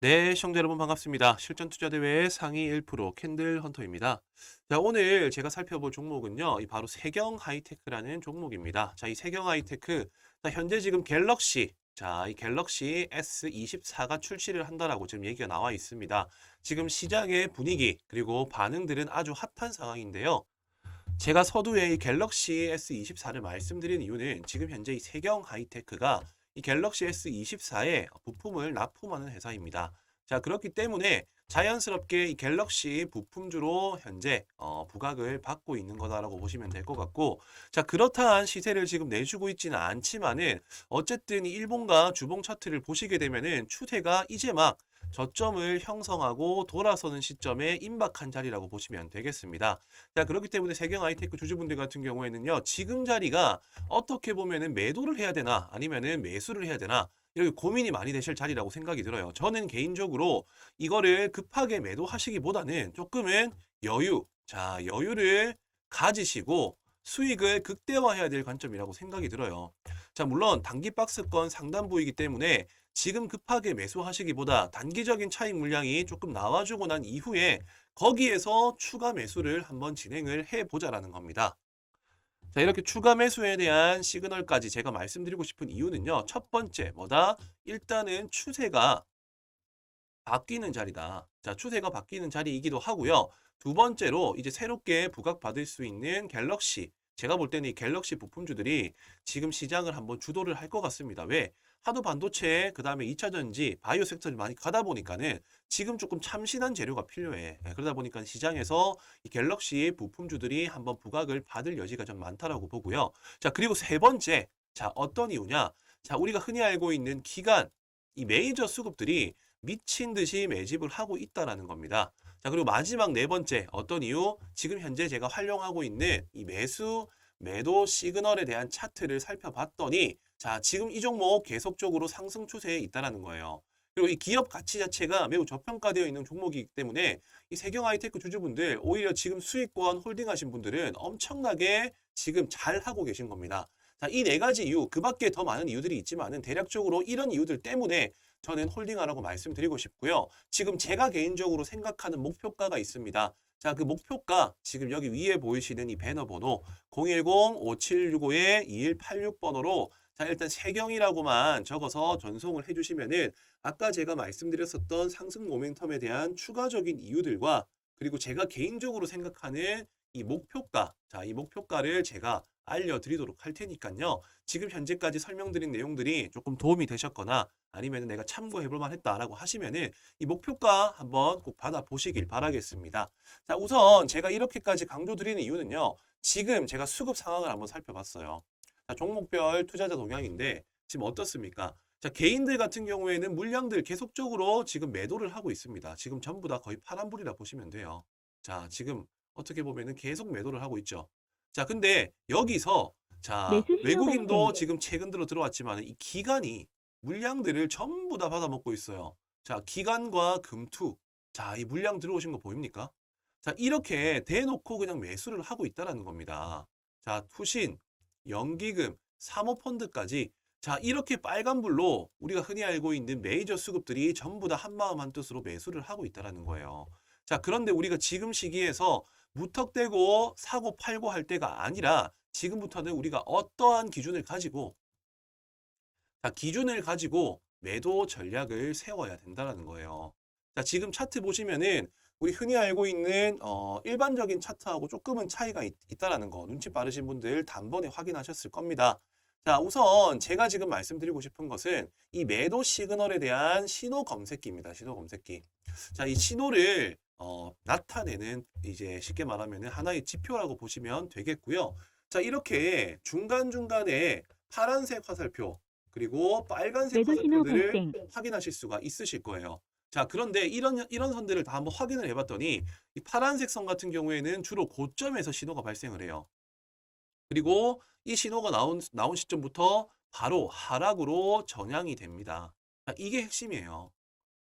네, 시청자 여러분 반갑습니다. 실전 투자 대회의 상위 1% 캔들 헌터입니다. 자, 오늘 제가 살펴볼 종목은요. 이 바로 세경 하이테크라는 종목입니다. 자, 이 세경 하이테크 자, 현재 지금 갤럭시 자, 이 갤럭시 S24가 출시를 한다라고 지금 얘기가 나와 있습니다. 지금 시장의 분위기 그리고 반응들은 아주 핫한 상황인데요. 제가 서두에 이 갤럭시 S24를 말씀드린 이유는 지금 현재 이 세경 하이테크가 이 갤럭시 S24에 부품을 납품하는 회사입니다. 자, 그렇기 때문에 자연스럽게 이 갤럭시 부품주로 현재 어, 부각을 받고 있는 거다라고 보시면 될 것 같고, 자, 그렇다한 시세를 지금 내주고 있지는 않지만은 어쨌든 이 일본과 주봉 차트를 보시게 되면은 추세가 이제 막 저점을 형성하고 돌아서는 시점에 임박한 자리라고 보시면 되겠습니다. 자, 그렇기 때문에 세경 아이테크 주주분들 같은 경우에는요, 지금 자리가 어떻게 보면은 매도를 해야 되나, 아니면은 매수를 해야 되나, 이렇게 고민이 많이 되실 자리라고 생각이 들어요. 저는 개인적으로 이거를 급하게 매도하시기보다는 조금은 여유, 자, 여유를 가지시고 수익을 극대화해야 될 관점이라고 생각이 들어요. 자, 물론 단기 박스권 상단 부이기 때문에 지금 급하게 매수하시기보다 단기적인 차익 물량이 조금 나와주고 난 이후에 거기에서 추가 매수를 한번 진행을 해 보자라는 겁니다. 자, 이렇게 추가 매수에 대한 시그널까지 제가 말씀드리고 싶은 이유는요. 첫 번째, 뭐다? 일단은 추세가 바뀌는 자리다. 자, 추세가 바뀌는 자리이기도 하고요. 두 번째로 이제 새롭게 부각받을 수 있는 갤럭시. 제가 볼 때는 이 갤럭시 부품주들이 지금 시장을 한번 주도를 할 것 같습니다. 왜? 하도 반도체, 그 다음에 2차 전지, 바이오 섹터를 많이 가다 보니까는 지금 조금 참신한 재료가 필요해. 예, 그러다 보니까 시장에서 이 갤럭시 부품주들이 한번 부각을 받을 여지가 좀 많다라고 보고요. 자, 그리고 세 번째. 자, 어떤 이유냐? 자, 우리가 흔히 알고 있는 기간, 이 메이저 수급들이 미친 듯이 매집을 하고 있다라는 겁니다. 자, 그리고 마지막 네 번째, 어떤 이유? 지금 현재 제가 활용하고 있는 이 매수, 매도 시그널에 대한 차트를 살펴봤더니, 자, 지금 이 종목 계속적으로 상승 추세에 있다라는 거예요. 그리고 이 기업 가치 자체가 매우 저평가되어 있는 종목이기 때문에 이 세경 하이테크 주주분들 오히려 지금 수익권 홀딩하신 분들은 엄청나게 지금 잘 하고 계신 겁니다. 자, 이네 가지 이유, 그 밖에 더 많은 이유들이 있지만은 대략적으로 이런 이유들 때문에 저는 홀딩하라고 말씀드리고 싶고요. 지금 제가 개인적으로 생각하는 목표가가 있습니다. 자, 그 목표가 지금 여기 위에 보이시는 이 배너 번호 010-5765-2186번호로 자, 일단 세경이라고만 적어서 전송을 해주시면은 아까 제가 말씀드렸었던 상승 모멘텀에 대한 추가적인 이유들과 그리고 제가 개인적으로 생각하는 이 목표가, 자, 이 목표가를 제가 알려드리도록 할 테니까요. 지금 현재까지 설명드린 내용들이 조금 도움이 되셨거나 아니면 내가 참고해 볼 만했다라고 하시면은 이 목표가 한번 꼭 받아보시길 바라겠습니다. 자, 우선 제가 이렇게까지 강조드리는 이유는요. 지금 제가 수급 상황을 한번 살펴봤어요. 자, 종목별 투자자 동향인데 지금 어떻습니까? 자, 개인들 같은 경우에는 물량들 계속적으로 지금 매도를 하고 있습니다. 지금 전부 다 거의 파란불이라 보시면 돼요. 자, 지금 어떻게 보면은 계속 매도를 하고 있죠. 자, 근데 여기서 자, 외국인도. 지금 최근 들어 들어왔지만 이 기관이 물량들을 전부 다 받아먹고 있어요. 자, 기관과 금투. 자, 이 물량 들어오신 거 보입니까? 자, 이렇게 대놓고 그냥 매수를 하고 있다라는 겁니다. 자, 투신, 연기금, 사모펀드까지 자, 이렇게 빨간불로 우리가 흔히 알고 있는 메이저 수급들이 전부 다 한마음 한뜻으로 매수를 하고 있다라는 거예요. 자, 그런데 우리가 지금 시기에서 무턱대고 사고 팔고 할 때가 아니라 지금부터는 우리가 어떠한 기준을 가지고 자, 기준을 가지고 매도 전략을 세워야 된다라는 거예요. 자, 지금 차트 보시면은 우리 흔히 알고 있는 어, 일반적인 차트하고 조금은 차이가 있, 있다라는 거 눈치 빠르신 분들 단번에 확인하셨을 겁니다. 자, 우선 제가 지금 말씀드리고 싶은 것은 이 매도 시그널에 대한 신호 검색기입니다. 신호 검색기. 자, 이 신호를 어, 나타내는 이제 쉽게 말하면 하나의 지표라고 보시면 되겠고요. 자, 이렇게 중간중간에 파란색 화살표 그리고 빨간색 화살표들을. 확인하실 수가 있으실 거예요. 자, 그런데 이런 이런 선들을 다 한번 확인을 해봤더니 이 파란색 선 같은 경우에는 주로 고점에서 신호가 발생을 해요. 그리고 이 신호가 나온 나온 시점부터 바로 하락으로 전향이 됩니다. 자, 이게 핵심이에요.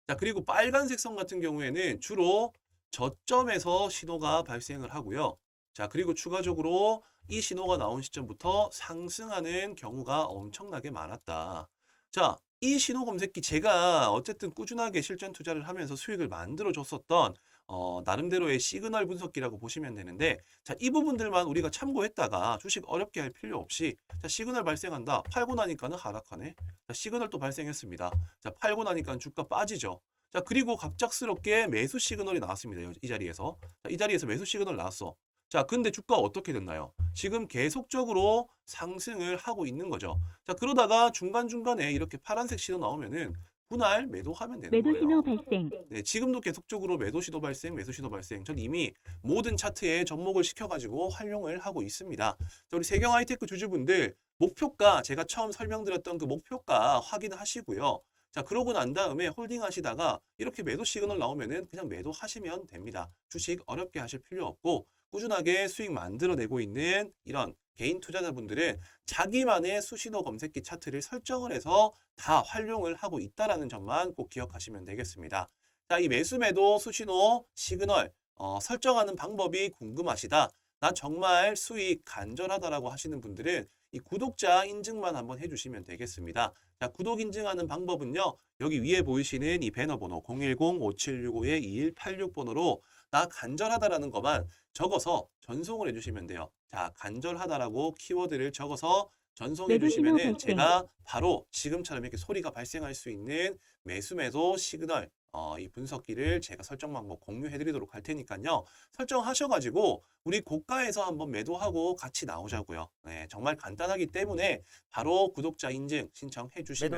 자, 그리고 빨간색 선 같은 경우에는 주로 저점에서 신호가 발생을 하고요. 자, 그리고 추가적으로 이 신호가 나온 시점부터 상승하는 경우가 엄청나게 많았다. 자, 이 신호 검색기 제가 어쨌든 꾸준하게 실전 투자를 하면서 수익을 만들어 줬었던 어, 나름대로의 시그널 분석기라고 보시면 되는데 자, 이 부분들만 우리가 참고했다가 주식 어렵게 할 필요 없이 자, 시그널 발생한다. 팔고 나니까는 하락하네. 자, 시그널 또 발생했습니다. 자, 팔고 나니까 주가 빠지죠. 자, 그리고 갑작스럽게 매수 시그널이 나왔습니다. 이- 이 자리에서. 자, 이 자리에서 매수 시그널 나왔어. 자, 근데 주가 어떻게 됐나요? 지금 계속적으로 상승을 하고 있는 거죠. 자, 그러다가 중간중간에 이렇게 파란색 신호 나오면은 분할 매도하면 되는 매도 거예요. 신호 발생. 네, 지금도 계속적으로 매도 시도 발생, 매수 시도 발생. 전 이미 모든 차트에 접목을 시켜가지고 활용을 하고 있습니다. 자, 우리 세경 하이테크 주주분들 목표가 제가 처음 설명드렸던 그 목표가 확인하시고요. 자, 그러고 난 다음에 홀딩 하시다가 이렇게 매도 시그널 나오면은 그냥 매도하시면 됩니다. 주식 어렵게 하실 필요 없고 꾸준하게 수익 만들어내고 있는 이런 개인 투자자분들은 자기만의 수신호 검색기 차트를 설정을 해서 다 활용을 하고 있다라는 점만 꼭 기억하시면 되겠습니다. 자, 이 매수 매도 수신호 시그널 어, 설정하는 방법이 궁금하시다. 나 정말 수익 간절하다라고 하시는 분들은 이 구독자 인증만 한번 해주시면 되겠습니다. 자, 구독 인증하는 방법은요. 여기 위에 보이시는 이 배너 번호 010-5765-2186번호로 나 간절하다라는 것만 적어서 전송을 해주시면 돼요. 자, 간절하다라고 키워드를 적어서 전송해 주시면은 발생. 제가 바로 지금처럼 이렇게 소리가 발생할 수 있는 매수 매도 시그널 어, 이 분석기를 제가 설정 방법 공유해 드리도록 할 테니까요. 설정하셔가지고 우리 고가에서 한번 매도하고 같이 나오자고요. 네, 정말 간단하기 때문에 바로 구독자 인증 신청해 주시면.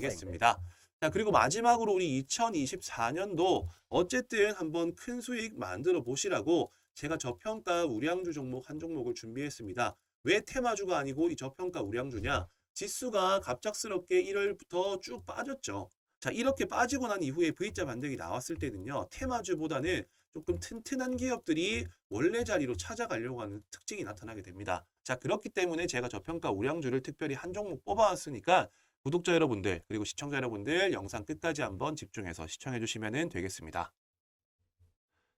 되겠습니다. 자, 그리고 마지막으로 우리 2024년도 어쨌든 한번 큰 수익 만들어 보시라고 제가 저평가 우량주 종목 한 종목을 준비했습니다. 왜 테마주가 아니고 이 저평가 우량주냐? 지수가 갑작스럽게 1월부터 쭉 빠졌죠. 자, 이렇게 빠지고 난 이후에 V자 반등이 나왔을 때는요, 테마주보다는 조금 튼튼한 기업들이 원래 자리로 찾아가려고 하는 특징이 나타나게 됩니다. 자, 그렇기 때문에 제가 저평가 우량주를 특별히 한 종목 뽑아왔으니까 구독자 여러분들, 그리고 시청자 여러분들 영상 끝까지 한번 집중해서 시청해 주시면 되겠습니다.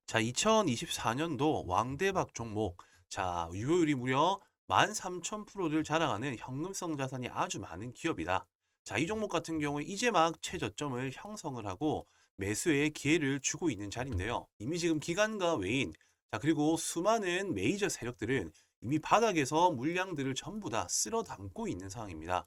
자, 2024년도 왕대박 종목. 자, 유효율이 무려 13,000%를 자랑하는 현금성 자산이 아주 많은 기업이다. 자, 이 종목 같은 경우에 이제 막 최저점을 형성을 하고 매수의 기회를 주고 있는 자리인데요. 이미 지금 기관과 외인, 자, 그리고 수많은 메이저 세력들은 이미 바닥에서 물량들을 전부 다 쓸어 담고 있는 상황입니다.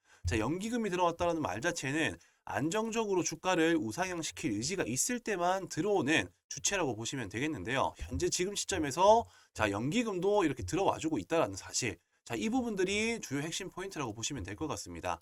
자, 연기금이 들어왔다라는 말 자체는 안정적으로 주가를 우상향시킬 의지가 있을 때만 들어오는 주체라고 보시면 되겠는데요. 현재 지금 시점에서 자, 연기금도 이렇게 들어와주고 있다라는 사실. 자, 이 부분들이 주요 핵심 포인트라고 보시면 될 것 같습니다.